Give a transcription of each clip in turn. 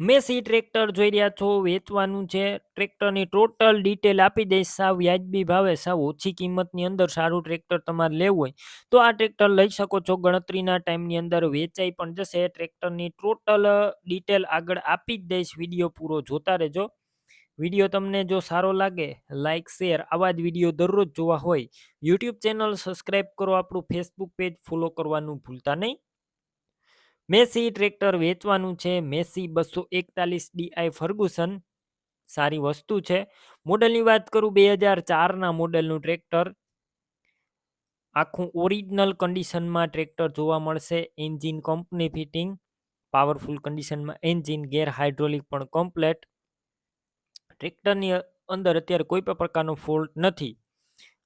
Massey tractor જોઈ રહ્યા છો, વેચવાનું છે. ટ્રેક્ટરની ટોટલ ડિટેલ આપી દઈશ સાવ, વ્યાજબી ભાવે સાવ, ઓછી કિંમતની અંદર સારું ટ્રેક્ટર તમારે લેવું હોય તો આ ટ્રેક્ટર લઈ શકો છો. ગણતરીના ટાઈમની અંદર વેચાઈ પણ જશે. ટ્રેક્ટરની ટોટલ ડિટેલ આગળ આપી જ દઈશ. વીડિયો પૂરો જોતા રહેજો. વીડિયો તમને જો સારો લાગે લાઇક શેર આવા જ વીડિયો દરરોજ જોવા હોય. યુટ્યુબ ચેનલ સબસ્ક્રાઈબ કરો. આપણું ફેસબુક પેજ ફોલો કરવાનું ભૂલતા નહીં. મેસી ટ્રેક્ટર વેચવાનું છે. મેસી બસો એકતાલીસ ડીઆઈ ફર્ગુસન. સારી વસ્તુ છે. મોડલની વાત કરું બે હજાર ચારના મોડલનું ટ્રેક્ટર. આખું ઓરિજિનલ કન્ડિશનમાં ટ્રેક્ટર જોવા મળશે. Engine company fitting. પાવરફુલ કન્ડિશનમાં એન્જિન, ગેર હાઇડ્રોલિક પણ કમ્પ્લેટ. ટ્રેક્ટરની અંદર અત્યારે કોઈ પણ પ્રકારનો ફોલ્ટ નથી.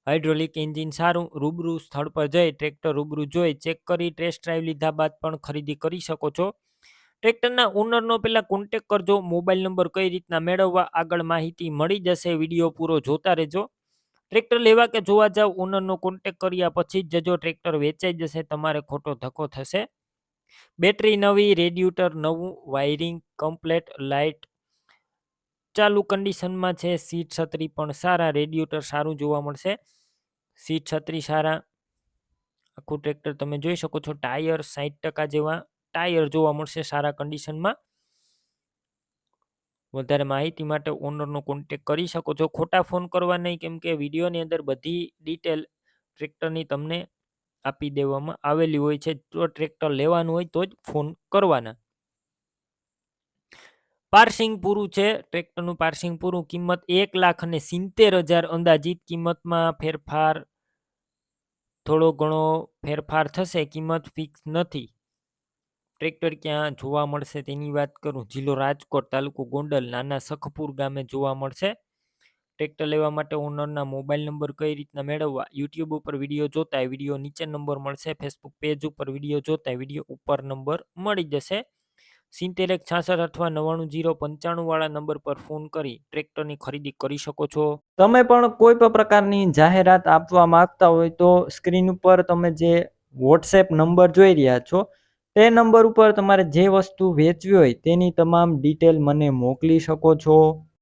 હાઇડ્રોલિક એન્જિન સારું, રૂબરૂ સ્થળ પર જઈ ટ્રેક્ટર રૂબરૂ જોઈ ચેક કરી, ટેસ્ટ ડ્રાઈવ લીધા બાદ પણ ખરીદી કરી શકો છો. ટ્રેક્ટરના ઓનરનો પહેલાં કોન્ટેક કરજો, મોબાઈલ નંબર કઈ રીતના મેળવવા આગળ માહિતી મળી જશે, વીડિયો પૂરો જોતા રહેજો. ટ્રેક્ટર લેવા કે જોવા જાવ ઓનરનો કોન્ટેક કર્યા પછી જ જજો ટ્રેક્ટર વેચાઈ જશે, તમારે ખોટો ધક્કો થશે. બેટરી નવી, રેડિયુટર નવું વાયરિંગ કમ્પ્લેટ લાઇટ ચાલુ કન્ડિશનમાં છે, સીટ છત્રી પણ સારા રેડિયુટર સારું જોવા મળશે. સીટ છત્રી સારા. આખું ટ્રેક્ટર તમે જોઈ શકો છો ટાયર સાઠ ટકા જેવા ટાયર જોવા મળશે સારા કન્ડિશનમાં વધારે માહિતી માટે ઓનરનો કોન્ટેક કરી શકો છો. ખોટા ફોન કરવા નહીં, કેમ કે વિડીયોની અંદર બધી ડિટેલ ટ્રેક્ટરની તમને આપી દેવામાં આવેલી હોય છે. જો ટ્રેક્ટર લેવાનું હોય તો જ ફોન કરવાના. પાર્સિંગ પૂરું છે. ટ્રેક્ટરનું પાર્સિંગ પૂરું કિંમત એક લાખ અને સિત્તેર હજાર અંદાજિત કિંમતમાં ફેરફાર, થોડો ઘણો ફેરફાર થશે, કિંમત ફિક્સ નથી. ટ્રેક્ટર ક્યાં જોવા મળશે તેની વાત કરું. જિલ્લો રાજકોટ તાલુકો ગોંડલ, નાના સખપુર ગામે જોવા મળશે. ટ્રેક્ટર લેવા માટે ઓનરના મોબાઈલ નંબર કઈ રીતના મેળવવા? યુટ્યુબ ઉપર વીડિયો જોતા વીડિયો નીચે નંબર મળશે. ફેસબુક પેજ ઉપર વીડિયો જોતા વીડિયો ઉપર નંબર મળી જશે. સિત્તેર છાસઠ અથવા નવ્વાણું જીરો પંચાણું વાળા નંબર પર ફોન કરી ટ્રેક્ટરની ખરીદી કરી શકો છો. તમે પણ કોઈ પણ પ્રકારની જાહેરાત આપવા માંગતા હોય તો સ્ક્રીન ઉપર તમે જે વોટ્સએપ નંબર જોઈ રહ્યા છો, તે નંબર ઉપર તમારે જે વસ્તુ વેચવી હોય તેની તમામ ડિટેલ મને મોકલી શકો છો.